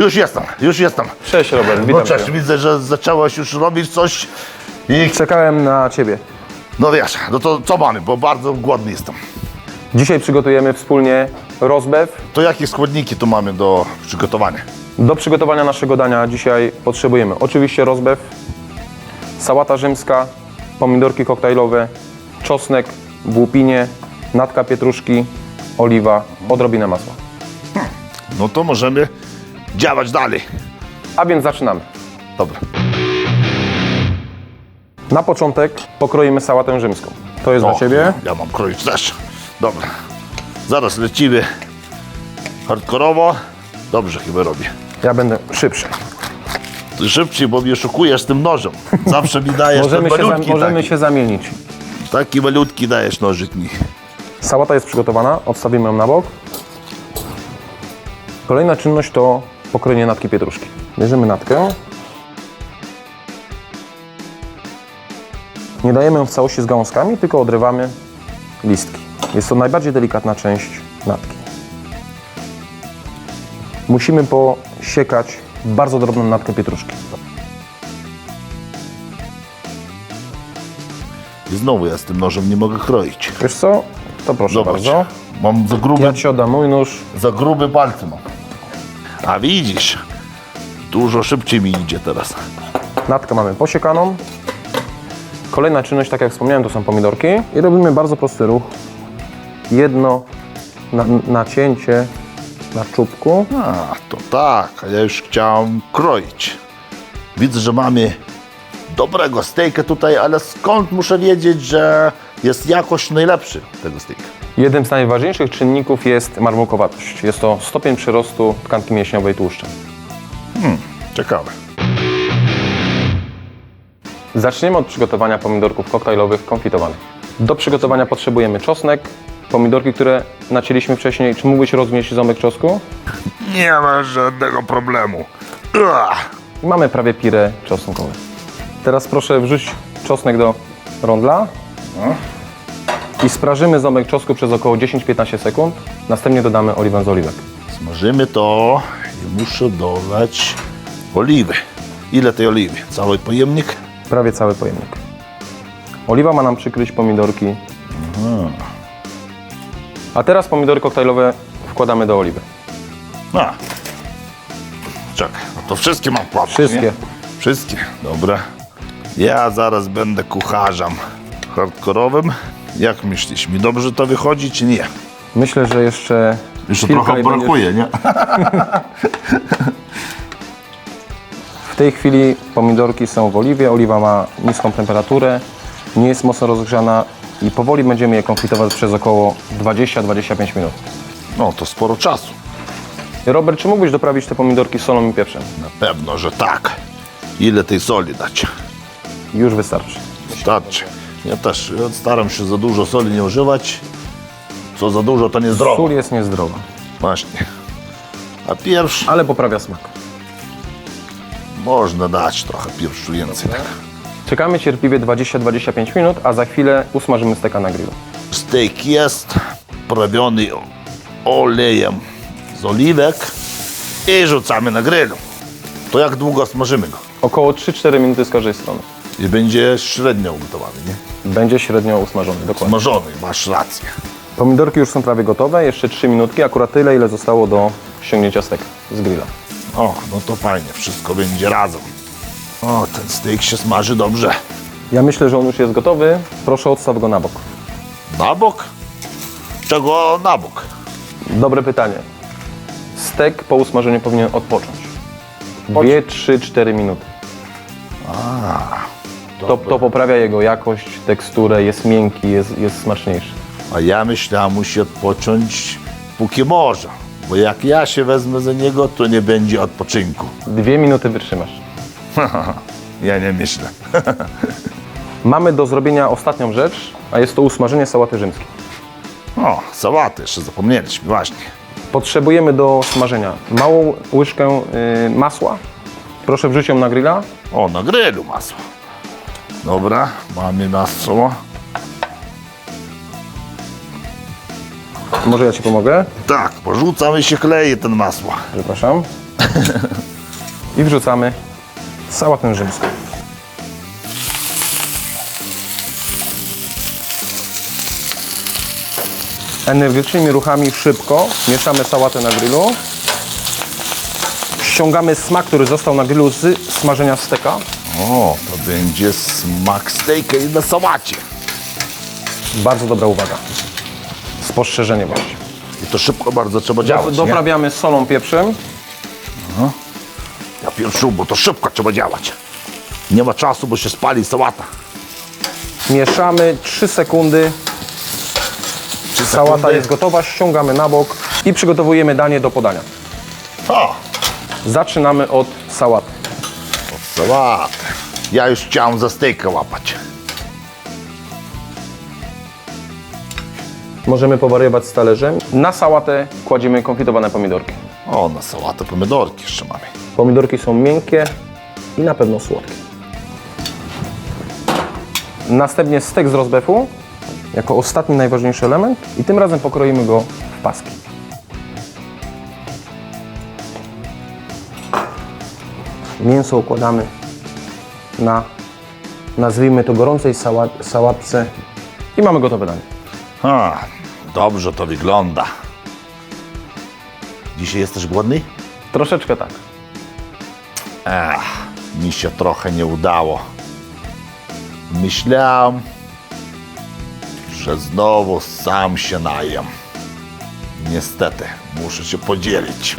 Już jestem, już jestem. Cześć Robert, No witam cześć, cię. widzę, że zacząłeś już robić coś i... Czekałem na Ciebie. No wiesz, no to co mamy, bo bardzo głodny jestem. Dzisiaj przygotujemy wspólnie rozbew. To jakie składniki tu mamy do przygotowania? Do przygotowania naszego dania dzisiaj potrzebujemy oczywiście rozbew, sałata rzymska, pomidorki koktajlowe, czosnek w łupinie, natka pietruszki, oliwa, odrobinę masła. No to możemy działać dalej. A więc zaczynamy. Dobra. Na początek pokroimy sałatę rzymską. To jest O, dla Ciebie. Ja mam kroić też. Dobra. Zaraz lecimy hardkorowo. Dobrze chyba robię. Ja będę szybszy. Ty szybciej, bo mnie szukujesz tym nożem. Zawsze mi dajesz Możemy, ten się, za, malutki możemy taki. się zamienić. Taki malutki dajesz nożyk mi. Sałata jest przygotowana, odstawimy ją na bok. Kolejna czynność to pokrojenie natki pietruszki. Bierzemy natkę. Nie dajemy ją w całości z gałązkami, tylko odrywamy listki. Jest to najbardziej delikatna część natki. Musimy posiekać bardzo drobną natkę pietruszki. I znowu ja z tym nożem nie mogę kroić. Wiesz co? To proszę Zobacz. bardzo. Mam za gruby, Ja Ci oddam mój nóż. za gruby palce mam. A widzisz, dużo szybciej mi idzie teraz. Natkę mamy posiekaną. Kolejna czynność, tak jak wspomniałem, to są pomidorki. I robimy bardzo prosty ruch. Jedno na, nacięcie na czubku. A, to tak, a ja już chciałem kroić. Widzę, że mamy dobrego stejka tutaj, ale skąd muszę wiedzieć, że jest jakość najlepszy tego stejka? Jednym z najważniejszych czynników jest marmułkowatość. Jest to stopień przyrostu tkanki mięśniowej tłuszczem. Ciekawe. Zaczniemy od przygotowania pomidorków koktajlowych konfitowanych. Do przygotowania potrzebujemy czosnek, pomidorki, które nacięliśmy wcześniej. Czy mógłbyś rozmieć ząbek czosnku? Nie ma żadnego problemu. Ua! I mamy prawie pirę czosnkowe. Teraz proszę wrzuć czosnek do rondla i sprażymy ząbek czosnku przez około 10-15 sekund. Następnie dodamy oliwę z oliwek. Smażymy to i muszę dodać oliwy. Ile tej oliwy? Cały pojemnik? Prawie cały pojemnik. Oliwa ma nam przykryć pomidorki. A teraz pomidory koktajlowe wkładamy do oliwy. A. Czekaj, no to wszystkie mam płatne, Wszystkie. Nie? Wszystkie, dobra. Ja zaraz będę kucharzem hardkorowym. Jak myślisz, mi dobrze to wychodzi, czy nie? Myślę, że jeszcze Jeszcze chwilkę trochę i będziesz- brakuje, nie? W tej chwili pomidorki są w oliwie. Oliwa ma niską temperaturę, nie jest mocno rozgrzana i powoli będziemy je konfitować przez około 20-25 minut. No, to sporo czasu. Robert, czy mógłbyś doprawić te pomidorki solą i pieprzem? Na pewno, że tak. Ile tej soli dać? Już wystarczy. Wystarczy. Ja też staram się za dużo soli nie używać. Co za dużo, to niezdrowo. Sól jest niezdrowa, Właśnie. A pierwszy ale poprawia smak. można dać trochę pierwszu więcej. Tak. Czekamy cierpliwie 20-25 minut, a za chwilę usmażymy steka na grillu. Steak jest prawiony olejem z oliwek i rzucamy na grillu. To jak długo smażymy go? Około 3-4 minuty z każdej strony. I będzie średnio ugotowany, nie? Będzie średnio usmażony, dokładnie. Smażony, masz rację. Pomidorki już są prawie gotowe, jeszcze 3 minutki, akurat tyle, ile zostało do ściągnięcia steka z grilla. O, no to fajnie, wszystko będzie razem. O, ten steak się smaży dobrze. Ja myślę, że on już jest gotowy. Proszę odstaw go na bok. Na bok? Czego na bok? Dobre pytanie. Stek po usmażeniu powinien odpocząć. 2, 3, 4 minuty. To, to poprawia jego jakość, teksturę, jest miękki, jest, jest smaczniejszy. A ja myślałem, musi odpocząć póki może. Bo jak ja się wezmę za niego, to nie będzie odpoczynku. Dwie minuty wytrzymasz. Ja nie myślę. Mamy do zrobienia ostatnią rzecz, a jest to usmażenie sałaty rzymskiej. O, sałaty, jeszcze zapomnieliśmy, właśnie. Potrzebujemy do smażenia małą łyżkę y, masła. Proszę wrzucić ją na grilla. O, na grillu masło. Dobra, mamy masło. Może ja Ci pomogę? Tak, porzucamy się kleje ten masło. Przepraszam. I wrzucamy sałatę rzymską. Energicznymi ruchami szybko mieszamy sałatę na grillu. Ściągamy smak, który został na grillu z smażenia steka. O, to będzie smak stejka i na sałacie. Bardzo dobra uwaga. Spostrzeżenie właśnie. I to szybko bardzo trzeba działać, nie? Doprawiamy solą, pieprzem. Ja pierwszy, bo to szybko trzeba działać. Nie ma czasu, bo się spali sałata. Mieszamy 3 sekundy. Sałata sekundy. jest gotowa, ściągamy na bok i przygotowujemy danie do podania. O, Zaczynamy od sałaty. sałatę. Ja już chciałem za stejka łapać. Możemy powariować z talerzem. Na sałatę kładziemy konfitowane pomidorki. O, na sałatę pomidorki jeszcze mamy. Pomidorki są miękkie i na pewno słodkie. Następnie stek z rozbefu jako ostatni najważniejszy element i tym razem pokroimy go w paski. Mięso układamy na, nazwijmy to gorącej sała, sałatce i mamy gotowe danie. A, dobrze to wygląda. Dzisiaj jesteś głodny? Troszeczkę tak. Ech, mi się trochę nie udało. Myślałem, że znowu sam się najem. Niestety, muszę się podzielić.